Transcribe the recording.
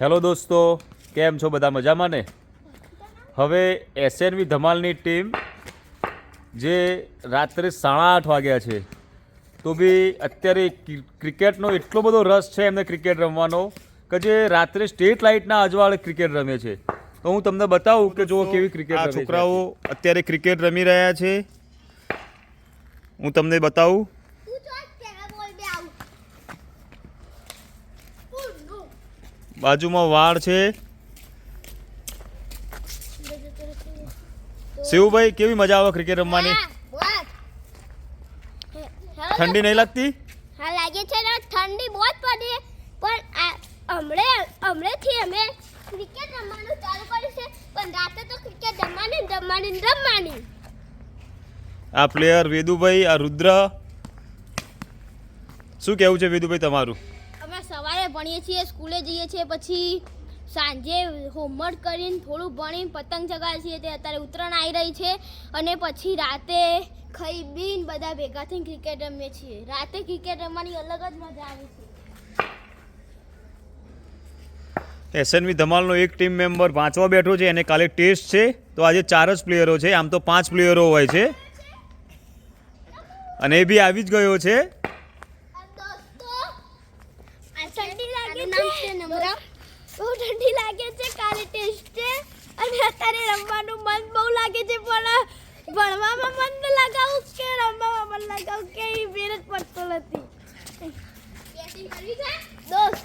Hello દોસ્તો કેમ છો બધા મજામાં ને? હવે એસએનવી ધમાલની ટીમ જે રાત્રે સાડા આઠ વાગ્યા છે તો બી અત્યારે ક્રિકેટનો એટલો બધો રસ છે એમને ક્રિકેટ રમવાનો કે જે રાત્રે સ્ટેટ લાઇટના અજવાળે ક્રિકેટ રમે છે. તો હું તમને બતાવું કે જો કેવી ક્રિકેટ. છોકરાઓ અત્યારે ક્રિકેટ રમી રહ્યા છે. હું તમને બતાવું તું જો પેલા બોલ બે આઉટ ઓ નો બાજુમાં વાડ છે. શિવભાઈ કેવી મજા આવે ક્રિકેટ રમવાની? ઠંડી નહીં લાગતી? હા લાગે છે ને ઠંડી બહુ જ પડી પણ હમણે હમણેથી અમે ક્રિકેટ રમવાનું ચાલુ કર્યું છે. પણ રાતે તો ક્રિકેટ રમવાની રમવાની રમવાની. આ પ્લેયર વેદુભાઈ આ રુદ્ર. શું કહેવું છે વેદુભાઈ તમારું? ભણીએ છીએ, સ્કૂલે જઈએ છીએ, પછી સાંજે હોમવર્ક કરીને થોડું ભણીને પતંગ ચગાવીએ છીએ, તે અત્યારે ઉત્તરાયણ આવી રહી છે, અને પછી રાતે ખાઈ બીન બધા ભેગા થઈને ક્રિકેટ રમીએ છીએ. રાતે ક્રિકેટ રમવાની અલગ જ મજા આવે છે. એસએનવી ધમાલનો એક ટીમ મેમ્બર વાંચવા બેઠો છે અને કાલે ટેસ્ટ છે, તો આજે ચાર જ પ્લેયરો છે, આમ તો પાંચ પ્લેયરો હોય છે. અને એ બી આવી જ ગયો છે દોસ્તો આ લાગે છે નમરા. બહુ ઠંડી લાગે છે કાલે ટેસ્ટ છે. અને અત્યારે રમવાનું મન બહુ લાગે છે પણ ભણવામાં મન લગાવું કે રમવામાં મન લગાવું કે એ ફેર જ પડતો નથી. દોસ્તો